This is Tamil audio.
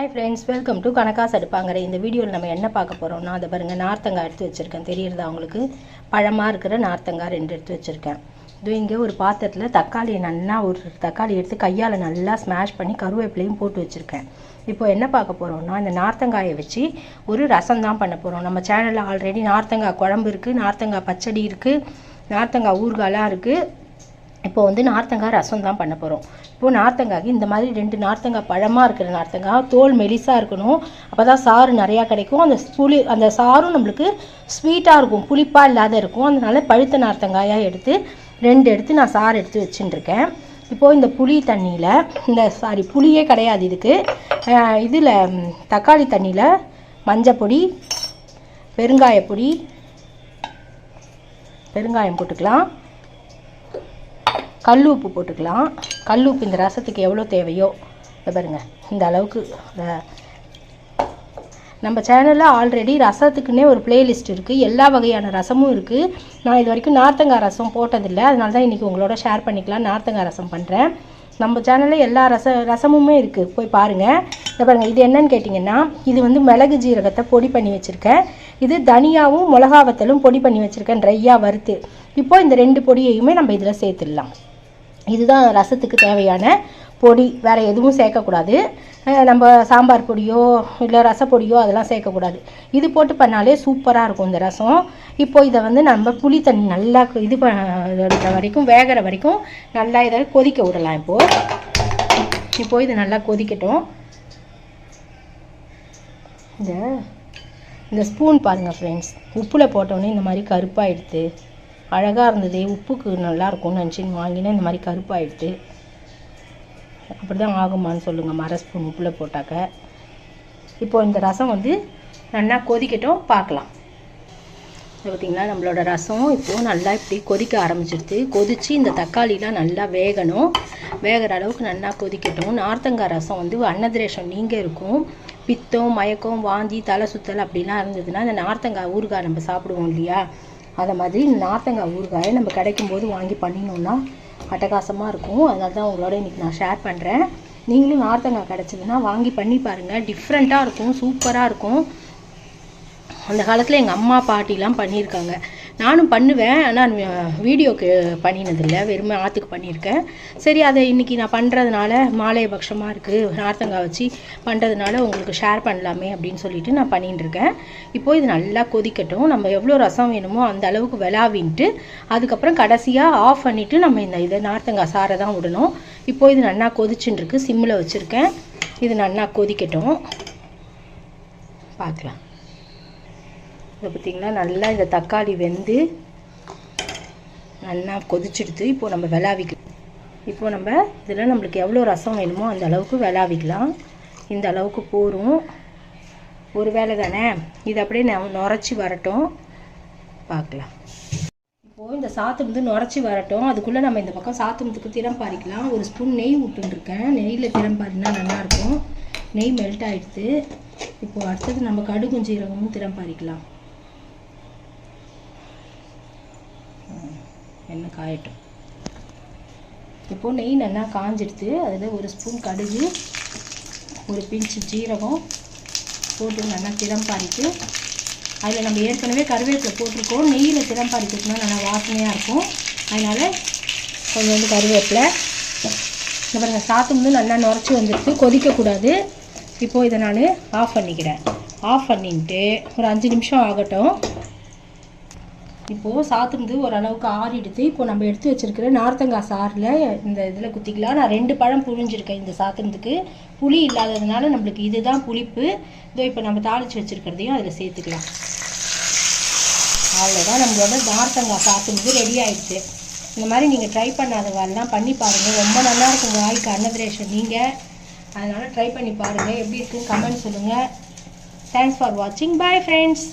ஹாய் ஃப்ரெண்ட்ஸ் வெல்கம் டு கணக்காசு அடுப்பாங்கிற இந்த வீடியோவில் நம்ம என்ன பார்க்க போகிறோம்னா அதை பாருங்கள் நார்த்தங்காய் எடுத்து வச்சுருக்கேன். தெரியுறதா அவங்களுக்கு பழமாக இருக்கிற நார்த்தங்காய் ரெண்டு எடுத்து வச்சுருக்கேன். இது இங்கே ஒரு பாத்திரத்தில் தக்காளியை நல்லா ஒரு தக்காளி எடுத்து கையால் நல்லா ஸ்மாஷ் பண்ணி கருவேப்பிலையும் போட்டு வச்சுருக்கேன். இப்போ என்ன பார்க்க போகிறோம்னா இந்த நார்த்தங்காயை வச்சு ஒரு ரசம் தான் பண்ண போகிறோம் நம்ம சேனலில் ஆல்ரெடி நார்த்தங்காய் குழம்பு இருக்குது நார்த்தங்காய் பச்சடி இருக்குது நார்த்தங்காய் ஊறுகாலாம் இருக்குது இப்போ வந்து நார்த்தங்காய் ரசம் தான் பண்ண போகிறோம் இப்போது நார்த்தங்காய்க்கு இந்த மாதிரி ரெண்டு நார்த்தங்காய் பழமாக இருக்கிற நார்த்தங்காய் தோல் மெலிசாக இருக்கணும். அப்போ தான் சாறு நிறையா கிடைக்கும். அந்த புளி அந்த சாரும் நம்மளுக்கு ஸ்வீட்டாக இருக்கும். புளிப்பாக இல்லாத இருக்கும். அதனால பழுத்த நார்த்தங்காயாக எடுத்து ரெண்டு எடுத்து நான் சாறு எடுத்து வச்சுட்டுருக்கேன். இப்போது இந்த புளி தண்ணியில் இந்த சாரி புளியே கிடையாது இதுக்கு. இதில் தக்காளி தண்ணியில் மஞ்சப்பொடி பெருங்காயப்பொடி பெருங்காயம் போட்டுக்கலாம். கல் உப்பு போட்டுக்கலாம். கல் உப்பு இந்த ரசத்துக்கு எவ்வளோ தேவையோ இதை பாருங்க இந்த அளவுக்கு. நம்ம சேனலில் ஆல்ரெடி ரசத்துக்குன்னே ஒரு பிளேலிஸ்ட் இருக்குது எல்லா வகையான ரசமும் இருக்குது நான் இது வரைக்கும் நார்த்தங்காய் ரசம் போட்டதில்லை. அதனால தான் இன்றைக்கி உங்களோட ஷேர் பண்ணிக்கலாம். நார்த்தங்காய் ரசம் பண்ணுறேன் நம்ம சேனலில் எல்லா ரச ரசமுமே இருக்குது போய் பாருங்கள் இதை பாருங்கள் இது என்னன்னு கேட்டிங்கன்னா இது வந்து மிளகு ஜீரகத்தை பொடி பண்ணி வச்சுருக்கேன். இது தனியாவும் மிளகா வத்தலும் பொடி பண்ணி வச்சுருக்கேன். ட்ரையாக வறுத்து. இப்போது இந்த ரெண்டு பொடியையுமே நம்ம இதில் சேர்த்துடலாம். இதுதான் ரசத்துக்கு தேவையான பொடி வேறு எதுவும் சேர்க்கக்கூடாது. நம்ம சாம்பார் பொடியோ இல்லை ரசப்பொடியோ அதெல்லாம் சேர்க்கக்கூடாது. இது போட்டு பண்ணாலே சூப்பராக இருக்கும் இந்த ரசம். இப்போ இதை வந்து நம்ம புளி தண்ணி நல்லா இது பண்ணுற வரைக்கும் வேகிற வரைக்கும் நல்லா இதை கொதிக்க விடலாம் இப்போது இப்போது இது நல்லா கொதிக்கட்டும். இந்த இந்த ஸ்பூன் பாருங்கள் ஃப்ரெண்ட்ஸ் உப்பில் போட்டோன்னே இந்த மாதிரி கருப்பாக எடுத்து அழகாக இருந்தது உப்புக்கு நல்லாயிருக்கும்னு நினச்சின்னு வாங்கினேன். இந்த மாதிரி கருப்பாயிடுது அப்படி தான் ஆகுமான்னு சொல்லுங்கள் மர ஸ்பூன் உப்பில் போட்டாக்க. இப்போ இந்த ரசம் வந்து நல்லா கொதிக்கட்டும் பார்க்கலாம். பார்த்திங்கன்னா நம்மளோட ரசம் இப்போது நல்லா இப்படி கொதிக்க ஆரம்பிச்சிடுது கொதித்து இந்த தக்காளிலாம் நல்லா வேகணும். வேகிற அளவுக்கு நல்லா கொதிக்கட்டும். நார்த்தங்காய் ரசம் வந்து அன்னதிரேஷம் நீங்கள் இருக்கும். பித்தம் மயக்கம் வாந்தி தலை சுத்தல் அப்படிலாம் இருந்ததுன்னா இந்த நார்த்தங்காய் ஊறுகாய் நம்ம சாப்பிடுவோம் இல்லையா? அதை மாதிரி நார்த்தங்காய் ஊறுகாயை நம்ம கிடைக்கும் போது வாங்கி பண்ணினோம்னா அட்டகாசமாக இருக்கும். அதனால தான் உங்களோட இன்றைக்கி நான் ஷேர் பண்ணுறேன் நீங்களும் நார்த்தங்காய் கிடச்சிதுன்னா வாங்கி பண்ணி பாருங்கள் டிஃப்ரெண்ட்டாக இருக்கும் சூப்பராக இருக்கும். அந்த காலத்தில் எங்கள் அம்மா பாட்டிலாம் பண்ணியிருக்காங்க. நானும் பண்ணுவேன். ஆனால் வீடியோக்கு பண்ணினதில்லை. வெறுமை ஆற்றுக்கு பண்ணியிருக்கேன். சரி அதை இன்றைக்கி நான் பண்ணுறதுனால மாலை பட்சமாக இருக்குது நார்த்தங்காய் வச்சு பண்ணுறதுனால உங்களுக்கு ஷேர் பண்ணலாமே அப்படின்னு சொல்லிட்டு நான் பண்ணிட்டு இருக்கேன் இப்போ இது நல்லா கொதிக்கட்டும். நம்ம எவ்வளோ ரசம் வேணுமோ அந்த அளவுக்கு விளாவின்ட்டு அதுக்கப்புறம் கடைசியாக ஆஃப் பண்ணிவிட்டு நம்ம இந்த இதை நார்த்தங்காய் சாரை தான் விடணும். இப்போ இது நல்லா கொதிச்சுட்டுருக்கு சிம்மில் வச்சுருக்கேன். இது நல்லா கொதிக்கட்டும். பார்க்கலாம். இதை பார்த்திங்கன்னா நல்லா இந்த தக்காளி வெந்து நல்லா கொதிச்செடுத்து இப்போது நம்ம விளாவிக்கலாம். இப்போது நம்ம இதில் நம்மளுக்கு எவ்வளோ ரசம் வேணுமோ அந்த அளவுக்கு விளாவிக்கலாம். இந்த அளவுக்கு போரும் ஒரு வேலை தானே? இது அப்படியே நுரைச்சி வரட்டும். பார்க்கலாம். இப்போது இந்த சாத்தம் நுரைச்சி வரட்டும். அதுக்குள்ளே நம்ம இந்த பக்கம் சாத்தமத்துக்கு திறம் பாரிக்கலாம். ஒரு ஸ்பூன் நெய் விட்டுருக்கேன் நெய்யில் திறம் பாரினா நல்லாயிருக்கும். நெய் மெல்ட் ஆகிடுது இப்போது அடுத்தது நம்ம கடுகும் ஜீரகமும் திறம் பாரிக்கலாம். எண்ணெய் காயட்டும். இப்போது நெய் நல்லா காஞ்சிடுது அதில் ஒரு ஸ்பூன் கடுகு ஒரு பிஞ்சு ஜீரகம் போட்டு நல்லா திறம் பாரிட்டு அதில் நம்ம ஏற்கனவே கருவேப்பிலை போட்டிருக்கோம். நெய்யில் திறம் பாரிக்கிறதுனா நல்லா வாசனையாக இருக்கும். அதனால் கொஞ்சம் வந்து கருவேப்பிலை. இந்த நாங்கள் சாத்து நல்லா நுரைச்சி வந்துடுச்சு கொதிக்கக்கூடாது. இப்போது இதை நான் ஆஃப் பண்ணிக்கிறேன். ஆஃப் பண்ணிட்டு ஒரு அஞ்சு நிமிஷம் ஆகட்டும். இப்போது சாத்துனது ஓரளவுக்கு ஆறிடுது. இப்போ நம்ம எடுத்து வச்சிருக்கிற நார்த்தங்காய் சாறில் இந்த இதில் குத்திக்கலாம். நான் ரெண்டு பழம் புழிஞ்சிருக்கேன் இந்த சாத்துனதுக்கு. புளி இல்லாததுனால நம்மளுக்கு இதுதான் புளிப்பு. இதோ இப்போ நம்ம தாளித்து வச்சிருக்கிறதையும் அதில் சேர்த்துக்கலாம். அவ்வளோதான் நம்மளோட நார்த்தங்காய் சாத்துனது ரெடி ஆயிடுச்சு. இந்த மாதிரி நீங்கள் ட்ரை பண்ணாதவெல்லாம் பண்ணி பாருங்கள் ரொம்ப நல்லா இருக்கும் வாய்க்கு அன்னதிரேஷன் நீங்கள் அதனால் ட்ரை பண்ணி பாருங்கள் எப்படி இருக்குன்னு கமெண்ட் சொல்லுங்கள் தேங்க்ஸ் ஃபார் வாட்சிங் பாய் ஃப்ரெண்ட்ஸ்